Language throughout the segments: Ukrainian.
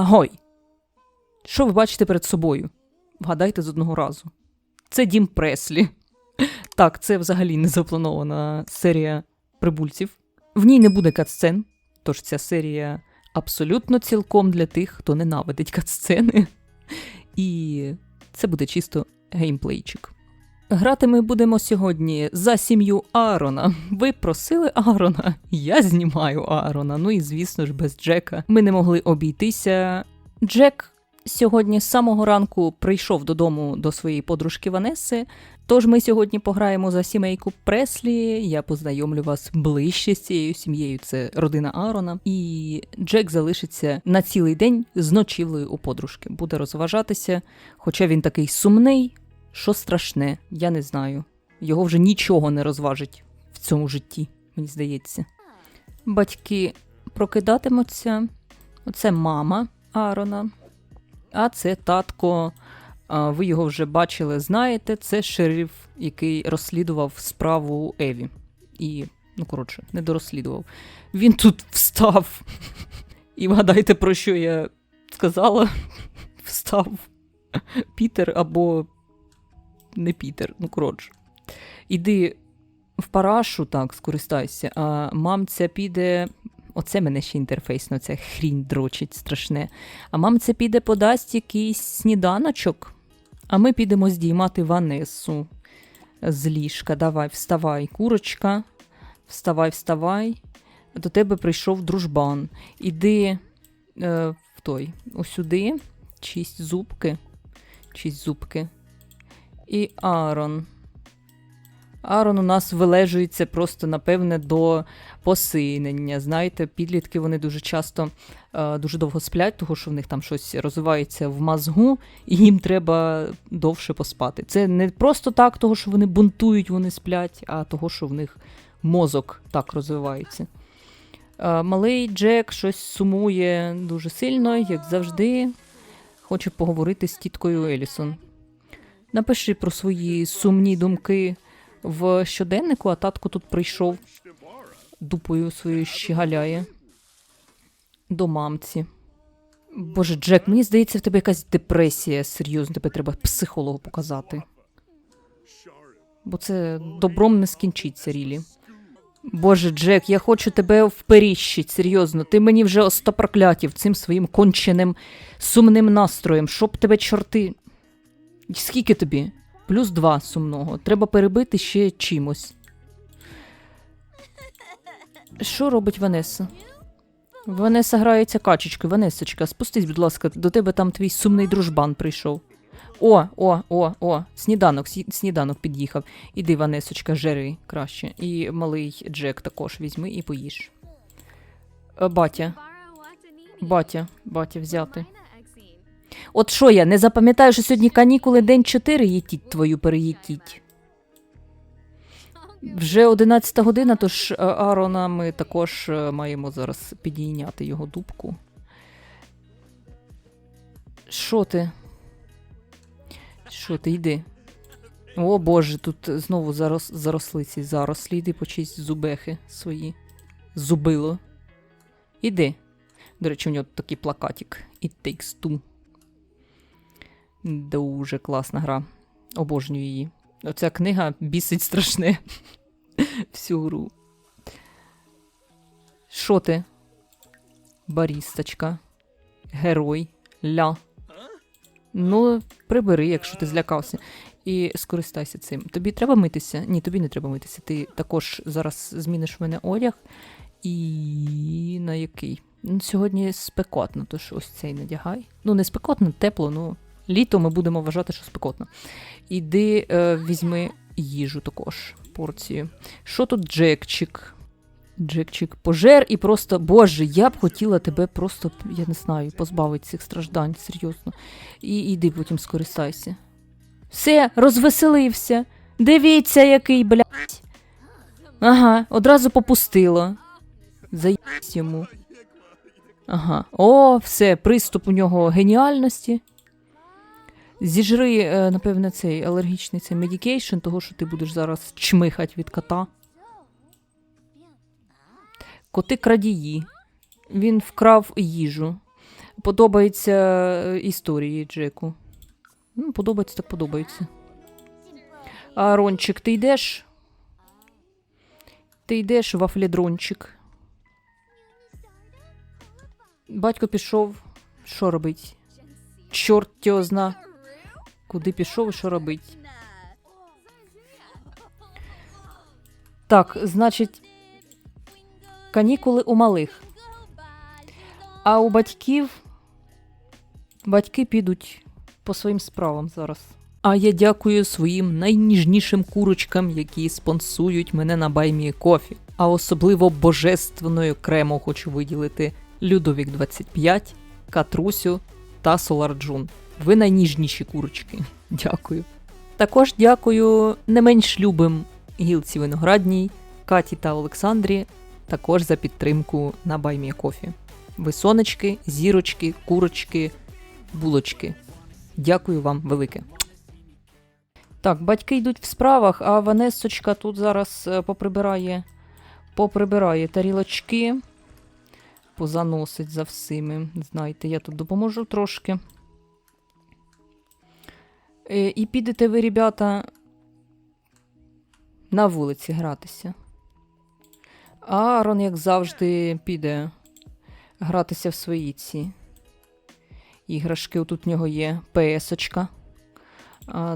Агой! Що ви бачите перед собою? Вгадайте з одного разу. Це дім Преслі. Так, це взагалі не запланована серія прибульців. В ній не буде катсцен, тож ця серія абсолютно цілком для тих, хто ненавидить катсцени. І це буде чисто геймплейчик. Грати ми будемо сьогодні за сім'ю Аарона. Ви просили Аарона, я знімаю Аарона. Ну і звісно ж, без Джека ми не могли обійтися. Джек сьогодні з самого ранку прийшов додому до своєї подружки Ванеси. Тож ми сьогодні пограємо за сімейку Преслі. Я познайомлю вас ближче з цією сім'єю. Це родина Аарона. І Джек залишиться на цілий день з ночівлею у подружки. Буде розважатися, хоча він такий сумний, що страшне, я не знаю. Його вже нічого не розважить в цьому житті, мені здається. Батьки прокидатимуться. Оце мама Аарона. А це татко. Ви його вже бачили, знаєте, це шериф, який розслідував справу Еві. І, ну коротше, не дорозслідував. Він тут встав. І вгадайте, про що я сказала? Встав Пітер або не Пітер, ну коротше. Іди в парашу, так, скористайся, а мамця піде. Оце мене ще інтерфейсно, ця хрінь дрочить страшне. А мамця піде подасть якийсь сніданочок, а ми підемо здіймати Ванесу з ліжка. Давай, вставай, курочка. Вставай, вставай. До тебе прийшов дружбан. Іди е, в той, осюди, чисть зубки. Чисть зубки. І Аарон. Аарон у нас вилежується просто, напевне, до посинення. Знаєте, підлітки вони дуже часто е, дуже довго сплять, тому що в них там щось розвивається в мозгу, і їм треба довше поспати. Це не просто так, того, що вони бунтують, вони сплять, а того, що в них мозок так розвивається. Е, малий Джек щось сумує дуже сильно, як завжди. Хоче поговорити з тіткою Елісон. Напиши про свої сумні думки в щоденнику, а татко тут прийшов дупою своєю щегаляє до мамці. Боже, Джек, мені здається, в тебе якась депресія. Серйозно, тебе треба психологу показати. Бо це добром не скінчиться, Рілі. Боже, Джек, я хочу тебе вперіщить, серйозно. Ти мені вже остопроклятів цим своїм конченим сумним настроєм. Щоб тебе чорти. Скільки тобі? Плюс два сумного. Треба перебити ще чимось. Що робить Ванеса? Ванеса грається качечкою. Ванесочка, спустись, будь ласка, до тебе там твій сумний дружбан прийшов. О, о, о, о, сніданок, сніданок під'їхав. Іди, Ванесочка, жери краще. І малий Джек також візьми і поїж. Е, Батя, батя, батя взяти. От що я, не запам'ятаю, що сьогодні канікули день 4 їтіть твою переїтіть. Вже 11 година, тож е, Аарона ми також е, маємо зараз підійняти його дубку. Що ти? Що ти, йди? О боже, тут знову зарос, заросли ці зарослі, йди почисть зубехи свої. Зубило. Іди. До речі, у нього такий плакатик. It takes two. Дуже класна гра. Обожнюю її. Оця книга бісить страшне. Всю гру. Що ти? Барісточка. Герой. Ля. Ну, прибери, якщо ти злякався. І скористайся цим. Тобі треба митися? Ні, тобі не треба митися. Ти також зараз зміниш в мене одяг. І на який? Ну, сьогодні спекотно, тож ось цей надягай. Ну, не спекотно, тепло, ну літо ми будемо вважати, що спекотно. Іди е, візьми їжу також, порцію. Що тут Джекчик? Джекчик пожер і просто, боже, я б хотіла тебе просто, я не знаю, позбавити цих страждань, серйозно. І іди потім скористайся. Все, розвеселився. Дивіться, який, блядь. Ага, одразу попустило. Заїсть йому. Ага. О, все, приступ у нього геніальності. Зіжри, е, напевне, цей алергічний цей медікейшн, того, що ти будеш зараз чмихать від кота. Коти крадії. Він вкрав їжу. Подобаються е, історії Джеку. Ну, подобається, так подобається. А Рончик, ти йдеш? Ти йдеш, вафлідрончик. Батько пішов. Що робить? Чорт його зна. Куди пішов і що робить? Так, значить, канікули у малих. А у батьків батьки підуть по своїм справам зараз. А я дякую своїм найніжнішим курочкам, які спонсують мене на баймі кофі. А особливо божественною окремо хочу виділити Людовік 25, Катрусю та Соларджун. Ви найніжніші курочки. Дякую. Також дякую не менш любим гілці виноградній, Каті та Олександрі, також за підтримку на Баймі Кофі. Ви сонечки, зірочки, курочки, булочки. Дякую вам велике. Так, батьки йдуть в справах, а Ванесочка тут зараз е, поприбирає, поприбирає тарілочки, позаносить за всіми. Знаєте, я тут допоможу трошки. Е, І підете ви, ребята, на вулиці гратися. Аарон, як завжди, піде гратися в свої ці іграшки. Отут в нього є ПС-очка.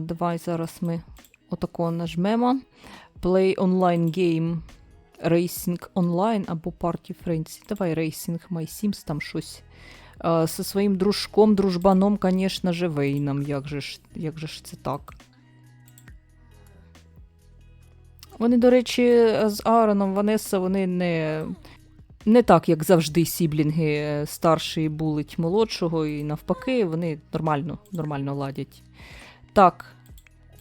Давай зараз ми отако нажмемо. Play online game Racing Online або Party Friends. Давай Racing My Sims, там щось. Зі своїм дружком, дружбаном, звісно же, Вейном. Як же ж, як же ж це так? Вони, до речі, з Аароном Ванеса, вони не, не так, як завжди, сіблінги старший булить молодшого, і навпаки, вони нормально, нормально ладять. Так,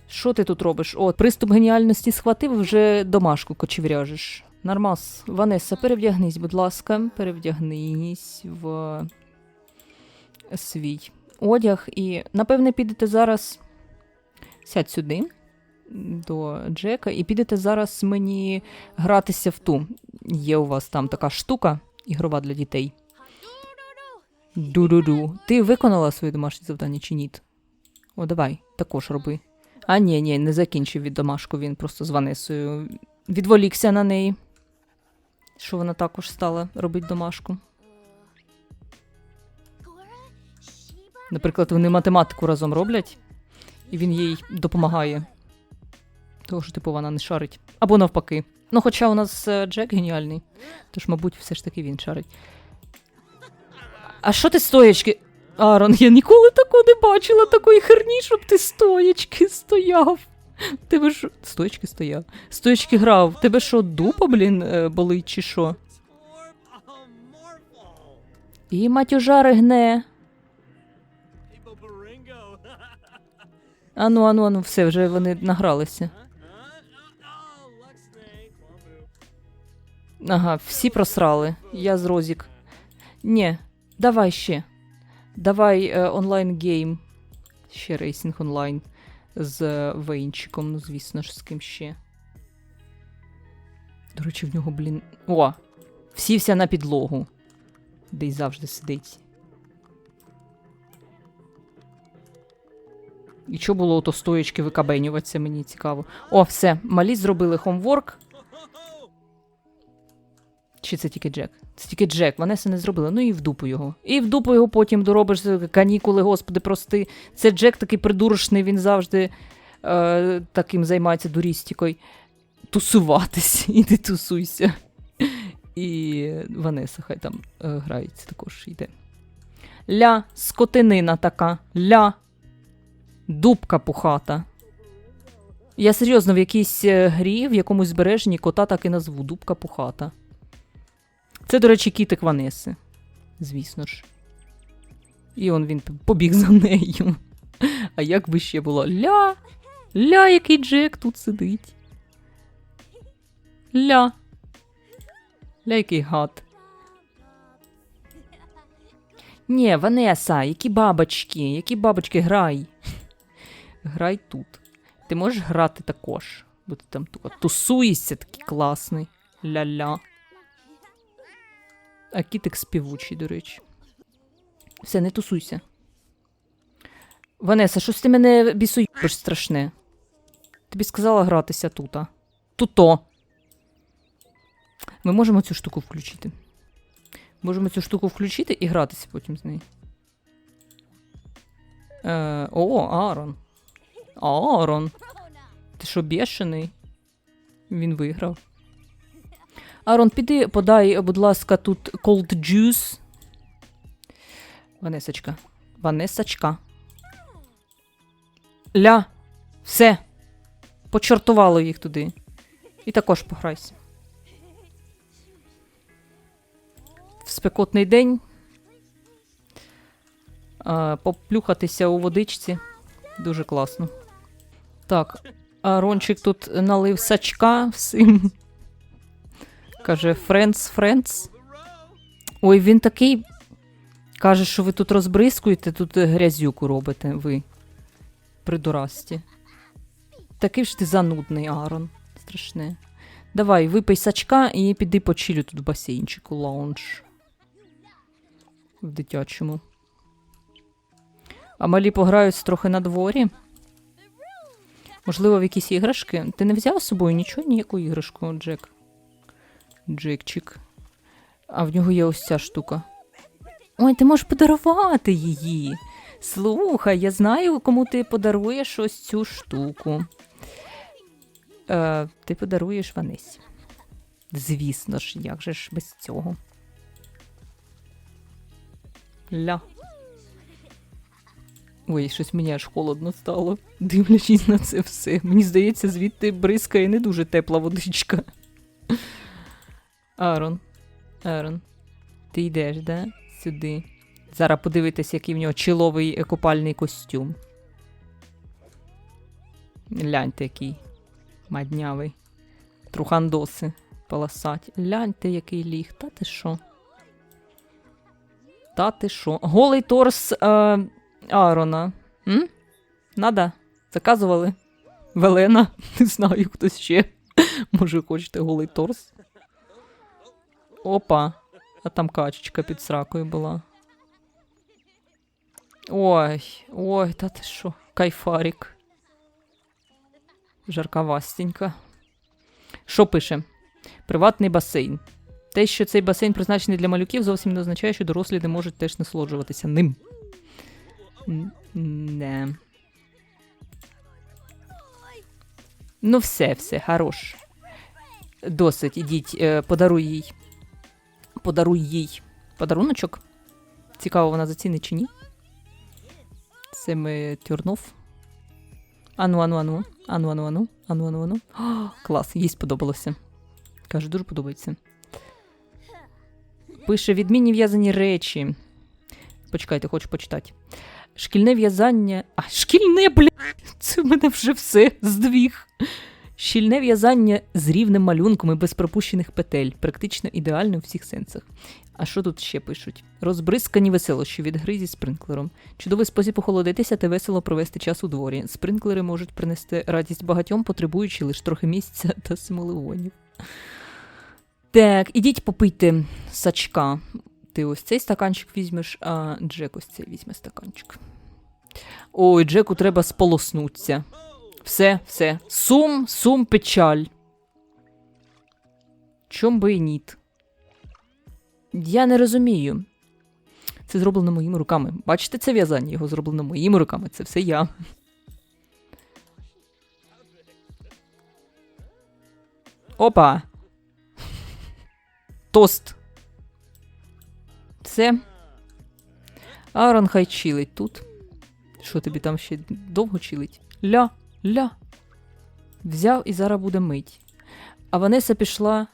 що ти тут робиш? О, приступ геніальності схватив, вже домашку кочевряжеш. Нормас. Ванеса, перевдягнись, будь ласка, перевдягнись в свій одяг. І, напевне, підете зараз. Сядь сюди до Джека, і підете зараз мені гратися в ту. Є у вас там така штука ігрова для дітей. Ду-ду-ду. Ти виконала своє домашнє завдання чи ні? О, давай, також роби. А ні, ні, не закінчив від домашку, він просто з Ванесою відволікся на неї. Що вона також стала робити домашку. Наприклад, вони математику разом роблять, і він їй допомагає. Того що, типу, вона не шарить. Або навпаки. Ну, хоча у нас е, Джек геніальний, тож, мабуть, все ж таки він шарить. А що ти стоячки? Арон, я ніколи такого не бачила, такої херні, щоб ти стоячки стояв. Тебе ж. Стоячки стояв. Стоячки грав. Тебе що, дупа, блін, е, болить, чи що? І матюжа ригне. Ану, ану, ану, все, вже вони награлися. Ага, всі просрали. Я з Розік. Ні, давай ще. Давай е, онлайн гейм. Ще рейсинг онлайн. З е, Вейнчиком, ну, звісно ж, з ким ще. До речі, в нього, блін. О! Всівся на підлогу. Де й завжди сидить. І що було ото стоячки викабенюватися, мені цікаво. О, все, малі зробили хомворк. Чи це тільки Джек? Це тільки Джек, Ванеса не зробила. Ну і в дупу його. І в дупу його потім доробиш канікули, господи, прости. Це Джек такий придурочний, він завжди е, таким займається дурістікою. Тусуватись, іди тусуйся. І Ванеса хай там е, грається також йде. Ля, скотинина така, ля, дубка пухата. Я серйозно в якійсь е, грі, в якомусь збереженні кота так і назву дубка пухата. Це, до речі, кітик Ванеси. Звісно ж. І он він побіг за нею. А як би ще було? Ля! Ля, який Джек тут сидить. Ля. Ля, який гад. Ні, Ванеса, які бабочки, які бабочки, грай. Грай тут. Ти можеш грати також. Бо ти там тусуєшся такий класний. Ля-ля. А кітик співучий, до речі. Все, не тусуйся. Ванеса, щось ти мене бісуєш страшне. Тобі сказала гратися тут. Туто. Ми можемо цю штуку включити. Можемо цю штуку включити і гратися потім з нею. Е, о, Аарон. Аарон. Ти що, бешений? Він виграв. Аарон, піди, подай, будь ласка, тут cold juice. Ванесочка. Ванесочка. Ля. Все. Почортувало їх туди. І також пограйся. В спекотний день. А, поплюхатися у водичці. Дуже класно. Так, Арончик тут налив сачка всім. Каже, френдс, френдс. Ой, він такий. Каже, що ви тут розбризкуєте, тут грязюку робите ви. Придурасті. Такий ж ти занудний, Арон. Страшне. Давай, випий сачка і піди почилю тут в басейнчику лаунж. В дитячому. А малі пограють трохи на дворі. Можливо, в якісь іграшки. Ти не взяв з собою нічого, ніяку іграшку, Джек. Джекчик. А в нього є ось ця штука. Ой, ти можеш подарувати її. Слухай, я знаю, кому ти подаруєш ось цю штуку. Е, ти подаруєш Ванесі. Звісно ж, як же ж без цього. Ля. Ой, щось мені аж холодно стало, дивлячись на це все. Мені здається, звідти бризкає не дуже тепла водичка. Арон, Арон, ти йдеш, да? Сюди. Зараз подивитись, який в нього чоловий е, купальний костюм. Гляньте, який маднявий. Трухандоси полосаті. Гляньте, який ліг. Та ти що? Та ти що? Голий торс е, Аарона. М? Надо? Заказували? Велена? Не знаю, хтось ще. Може, хочете голий торс? Опа. А там качечка під сракою була. Ой, ой, та ти що? Кайфарік. Жарковастенька. Що пише? Приватний басейн. Те, що цей басейн призначений для малюків, зовсім не означає, що дорослі не можуть теж насолоджуватися ним. Не. Ну, все, все, хорош. Досить, ідіть, е, подаруй їй. Подаруй їй подаруночок. Цікаво, вона зацінить чи ні. Це ми тюрнув. Ану, ану, ану. Ану, ану, ану. Ану, ану, ану. О, клас, їй сподобалося. Каже, дуже подобається. Пише відмінні в'язані речі. Почекайте, хочу почитати. Шкільне в'язання. А, шкільне, бля! Це в мене вже все здвіг. Щільне в'язання з рівним малюнком і без пропущених петель, практично ідеально у всіх сенсах. А що тут ще пишуть? Розбризкані веселощі від гри зі спринклером. Чудовий спосіб охолодитися та весело провести час у дворі. Спринклери можуть принести радість багатьом, потребуючи лише трохи місця та симулеонів. Так, ідіть попийте сачка. Ти ось цей стаканчик візьмеш, а Джек ось цей візьме стаканчик. Ой, Джеку треба сполоснуться. Все, все. Сум, сум, печаль. Чом би і ніт? Я не розумію. Це зроблено моїми руками. Бачите, це в'язання його зроблено моїми руками. Це все я. Опа. Тост. Все. Аарон хай чилить тут. Що тобі там ще довго чилить? Ля, ля. Взяв і зараз буде мить. А Ванеса пішла.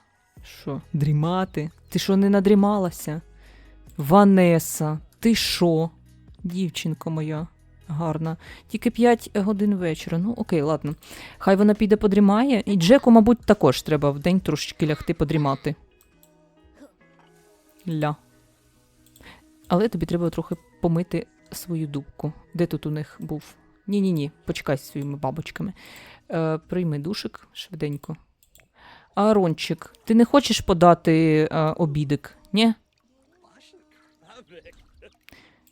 Що? Дрімати? Ти що не надрімалася? Ванеса, ти що? Дівчинка моя гарна. Тільки 5 годин вечора. Ну, окей, ладно. Хай вона піде подрімає. І Джеку, мабуть, також треба вдень трошечки лягти подрімати. Ля. Але тобі треба трохи помити свою дубку. Де тут у них був? Ні-ні ні, почекай зі своїми бабочками. Е, прийми душик швиденько. Арончик, ти не хочеш подати е, обідик? Ні?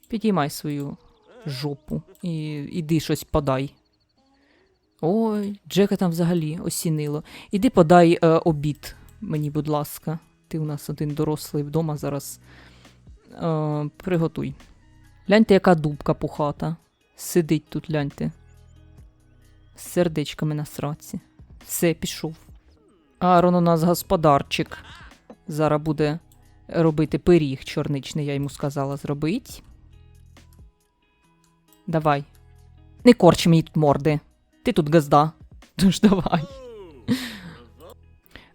Підіймай свою жопу і іди щось подай. Ой, Джека там взагалі осінило. Іди подай е, обід мені, будь ласка. Ти у нас один дорослий вдома зараз. Е, приготуй. Гляньте, яка дубка пухата. Сидить тут, гляньте. З сердечками на сраці. Все, пішов. Арон у нас господарчик. Зараз буде робити пиріг чорничний, я йому сказала зробить. Давай. Не корч мені тут морди. Ти тут газда. Тож давай.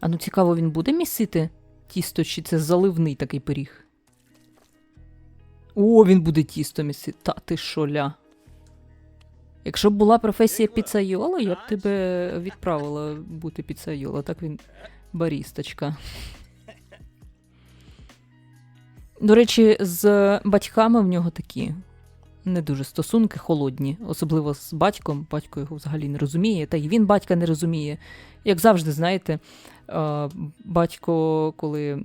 А ну цікаво, він буде місити тісто, чи це заливний такий пиріг? О, він буде тісто місити. Та ти шоля. Якщо б була професія піцайола, я б тебе відправила бути піцайола. Так він барісточка. До речі, з батьками в нього такі не дуже стосунки холодні, особливо з батьком. Батько його взагалі не розуміє, та й він батька не розуміє. Як завжди, знаєте, е, батько, коли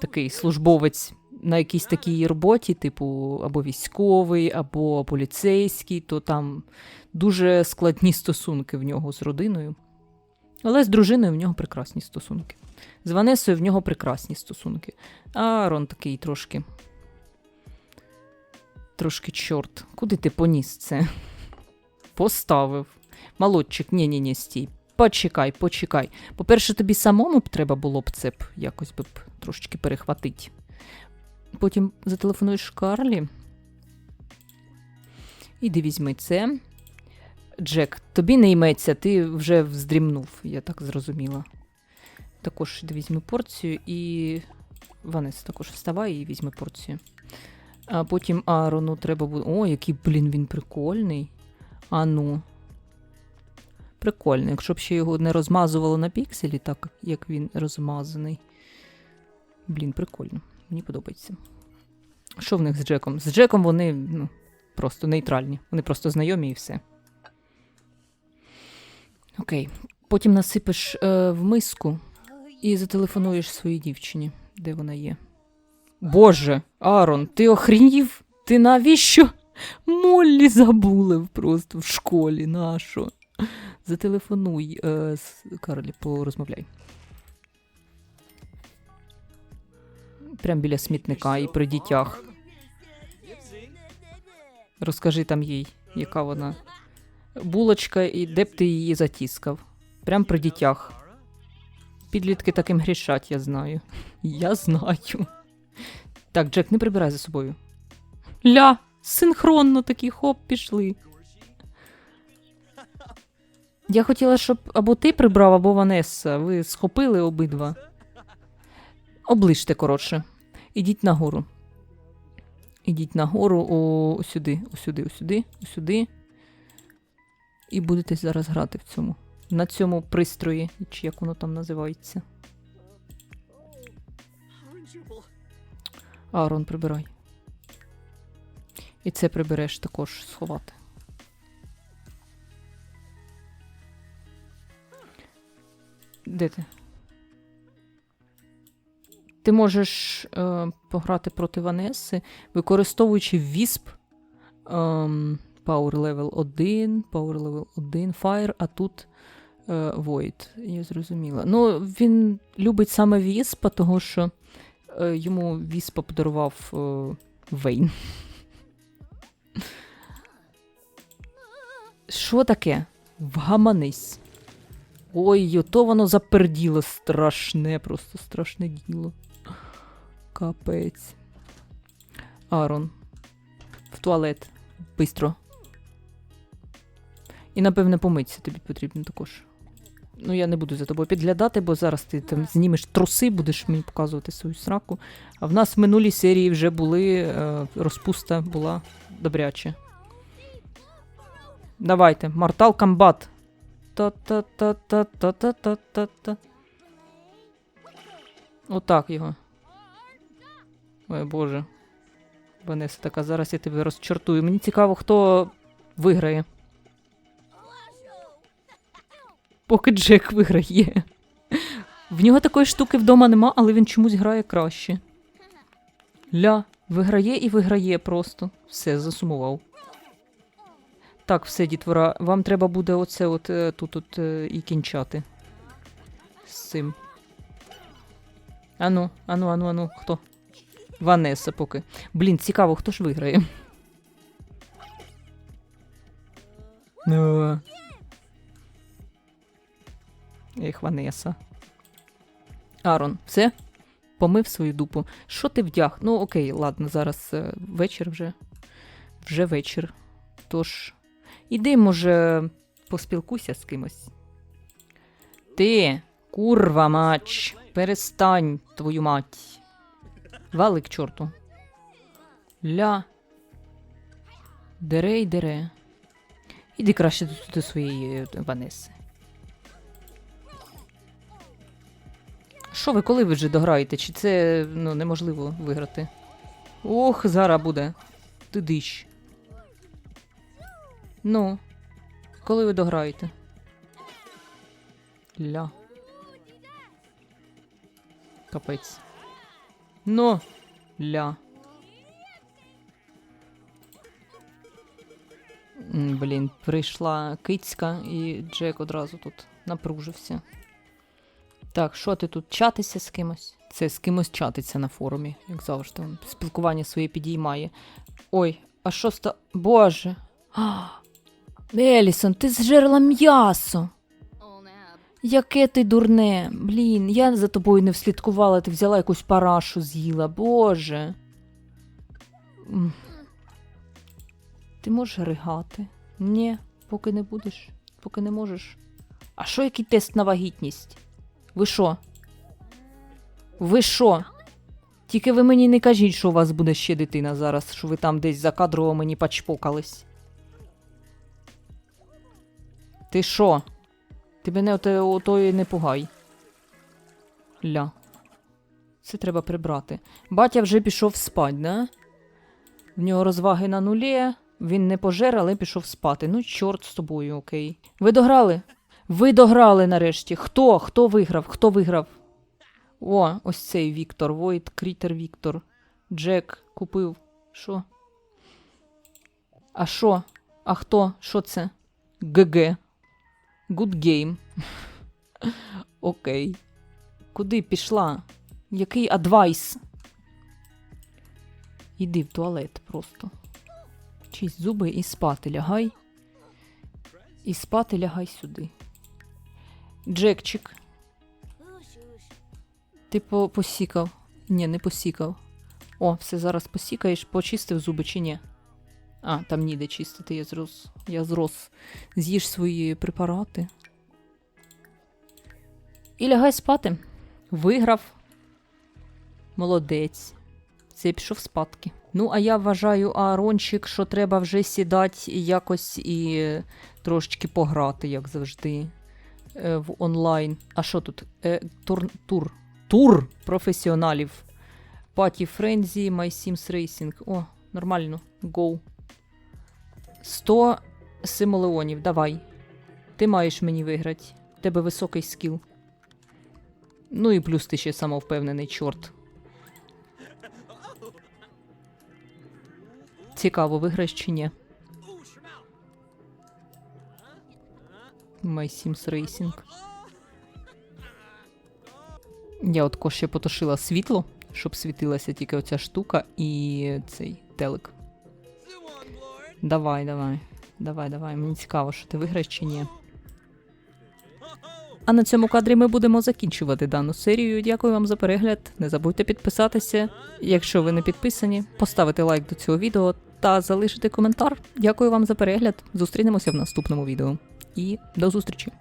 такий службовець на якійсь такій роботі, типу або військовий, або поліцейський, то там дуже складні стосунки в нього з родиною. Але з дружиною в нього прекрасні стосунки. З Ванесою в нього прекрасні стосунки. А Арон такий трошки. Трошки чорт. Куди ти поніс це? Поставив. Молодчик, ні, ні, ні, стій. Почекай, почекай. По-перше, тобі самому б треба було б це б якось би б трошечки перехватити. Потім зателефонуєш Карлі. Іди візьми це. Джек, тобі не йметься, ти вже вздрімнув, я так зрозуміла. Також іди візьми порцію і. Ванес, також вставай і візьми порцію. А потім Аарону треба буде. О, який, блін, він прикольний. А ну. Прикольний. Якщо б ще його не розмазувало на пікселі, так як він розмазаний. Блін, прикольно. Мені подобається. Що в них з Джеком? З Джеком вони ну, просто нейтральні. Вони просто знайомі і все. Окей. Потім насипеш е, в миску і зателефонуєш своїй дівчині, де вона є. Боже, Арон, ти охренів? Ти навіщо? Моллі забули просто в школі нашу. Зателефонуй е, з Карлі, порозмовляй. Прям біля смітника і при дітях. Розкажи там їй, яка вона. Булочка, і де б ти її затіскав. Прям при дітях. Підлітки таким грішать, я знаю. Я знаю. Так, Джек, не прибирай за собою. Ля, синхронно такі хоп, пішли. Я хотіла, щоб або ти прибрав, або Ванесса. Ви схопили обидва. Оближте, коротше. Ідіть нагору. Ідіть нагору, о, сюди, сюди, сюди, сюди. І будете зараз грати в цьому. На цьому пристрої, чи як воно там називається. Арон, прибирай. І це прибереш також сховати. Де ти? Ти можеш е, пограти проти Ванеси, використовуючи Вісп ем, Power Level 1, Power Level 1, Fire, а тут е, Void. Я зрозуміла. Ну, він любить саме Віспа, того що е, йому Віспа подарував е, Вейн. Що таке? Вгаманись. Ой, то воно заперділо страшне, просто страшне діло. Капець. Арон. В туалет. Бистро. І, напевне, помитися тобі потрібно також. Ну, я не буду за тобою підглядати, бо зараз ти там знімеш труси, будеш мені показувати свою сраку. А в нас в минулій серії вже були. Е, розпуста була добряче. Давайте, Kombat. Та-та-та-та-та-та-та-та. Отак його. Ой, Боже. Ванеса така, зараз я тебе розчортую. Мені цікаво, хто виграє. Поки Джек виграє. В нього такої штуки вдома нема, але він чомусь грає краще. Ля, Виграє і виграє просто. Все, засумував. Так, все, дітвора, вам треба буде оце от е, тут от е, і кінчати. З цим. Ану, ану, ану, ану, хто? Ванеса поки. Блін, цікаво, хто ж виграє. Ну. Ех, Ванеса. Арон, все? Помив свою дупу. Що ти вдяг? Ну, окей, ладно, зараз е, вечір вже. Вже вечір. Тож, іди, може, поспілкуйся з кимось. Ти, курва мач, перестань, твою мать. Вали к чорту. Ля. Дере й дере. Іди краще до, до своєї е, Ванеси. Що ви, коли ви вже дограєте? Чи це ну, неможливо виграти? Ох, зараз буде. Ти дищ. Ну, коли ви дограєте? Ля. Капець. Ну, ля. Блін, прийшла кицька і Джек одразу тут напружився. Так, що ти тут чатися з кимось? Це з кимось чатиться на форумі, як завжди. Спілкування своє підіймає. Ой, а що ста. Боже. А, Елісон, ти зжерла м'ясо. Яке ти дурне. Блін, я за тобою не вслідкувала, ти взяла якусь парашу з'їла. Боже. Ти можеш ригати? Ні, поки не будеш, поки не можеш. А що який тест на вагітність? Ви що? Ви що? Тільки ви мені не кажіть, що у вас буде ще дитина зараз, що ви там десь закадрово мені пачпокались. Ти що? Ти мене ото, отої не пугай. Ля. Це треба прибрати. Батя вже пішов спать, да? В нього розваги на нулі. Він не пожер, але пішов спати. Ну, чорт з тобою, окей. Ви дограли? Ви дограли нарешті. Хто? Хто виграв? Хто виграв? О, ось цей Віктор. Войт, Крітер Віктор. Джек купив. Що? А що? А хто? Що це? ГГ. Good game. Окей. Куди пішла? Який адвайс? Іди в туалет просто. Чисть зуби і спати лягай. І спати лягай сюди. Джекчик. Ти по посікав. Ні, не посікав. О, все зараз посікаєш, почистив зуби чи ні? А, там ніде чистити, я зрос. Я зрос. З'їж свої препарати. І лягай спати. Виграв. Молодець. Це пішов спадки. Ну, а я вважаю, Аарончик, що треба вже сідати якось і трошечки пограти, як завжди, е, в онлайн. А що тут? Е, тур, тур. Тур професіоналів. Паті Френзі, My Sims Racing. О, нормально. Go. 100 симолеонів, давай. Ти маєш мені виграти. В тебе високий скіл. Ну і плюс ти ще самовпевнений, чорт. Цікаво, виграєш чи ні. My Sims Racing. Я от ще потушила світло, щоб світилася тільки оця штука і цей телек. Давай, давай. Давай, давай. Мені цікаво, що ти виграєш чи ні. А на цьому кадрі ми будемо закінчувати дану серію. Дякую вам за перегляд. Не забудьте підписатися, якщо ви не підписані, поставити лайк до цього відео та залишити коментар. Дякую вам за перегляд. Зустрінемося в наступному відео. І до зустрічі!